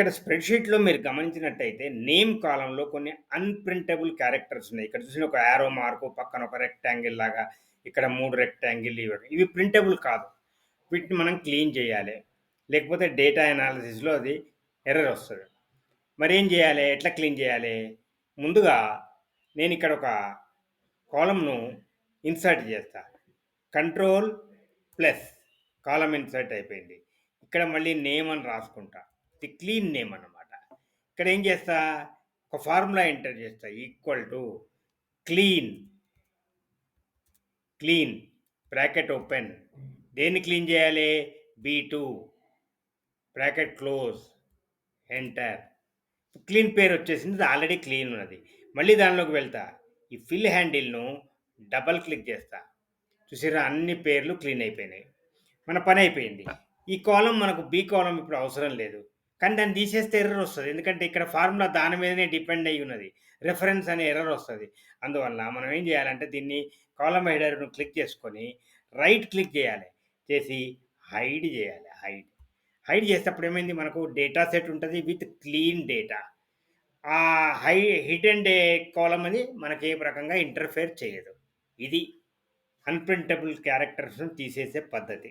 ఇక్కడ స్ప్రెడ్‌షీట్‌లో మీరు గమనించినట్టయితే నేమ్ కాలంలో కొన్ని అన్‌ప్రింటబుల్ క్యారెక్టర్స్ ఉన్నాయి. ఇక్కడ చూసిన ఒక యారో మార్కు, పక్కన ఒక రెక్టాంగిల్ లాగా, ఇక్కడ మూడు రెక్టాంగిల్ ఇవి ఇవి ప్రింటబుల్ కాదు. వీటిని మనం క్లీన్ చేయాలి. లేకపోతే డేటా అనాలిసిస్‌లో అది ఎర్రర్ వస్తుంది మరి ఏం చేయాలి? ఎట్లా క్లీన్ చేయాలి? ముందుగా నేను ఇక్కడ ఒక కాలంను ఇన్సర్ట్ చేస్తా. కంట్రోల్ ప్లస్ కాలం ఇన్సర్ట్ అయిపోయింది. ఇక్కడ మళ్ళీ నేమ్ అని రాసుకుంటా. ది క్లీన్ నేమ్ అనమాట ఇక్కడ ఏం చేస్తా? ఒక ఫార్ములా ఎంటర్ చేస్తా. Equal to clean clean bracket open దేన్ని క్లీన్ చేయాలి? B two bracket close enter clean పేరు వచ్చేసింది. ఆల్రెడీ క్లీన్ ఉన్నది. మళ్ళీ దానిలోకి వెళ్తా. ఈ ఫిల్ హ్యాండిల్‌ను డబుల్ క్లిక్ చేస్తా. చూసారా అన్ని పేర్లు క్లీన్ అయిపోయినాయి. మన పని అయిపోయింది. ఈ కాలం మనకు బీ కాలం ఇప్పుడు అవసరం లేదు. కానీ దాన్ని తీసేస్తే ఎర్రర్ వస్తుంది ఎందుకంటే ఇక్కడ ఫార్ములా దాని మీదనే డిపెండ్ అయి ఉన్నది. రిఫరెన్స్ అనే ఎర్రర్ వస్తుంది అందువల్ల మనం ఏం చేయాలంటే దీన్ని కాలం హెడర్‌ను క్లిక్ చేసుకొని రైట్ క్లిక్ చేయాలి. చేసి హైడ్ చేయాలి. హైడ్. హైడ్ చేసేటప్పుడు ఏమైంది మనకు డేటా సెట్ ఉంటుంది విత్ క్లీన్ డేటా. ఆ హై హిడెన్ డే కాలం అది మనకి ఏ రకంగా ఇంటర్ఫేర్ చేయదు. ఇది అన్‌ప్రింటబుల్ క్యారెక్టర్స్‌ను తీసేసే పద్ధతి.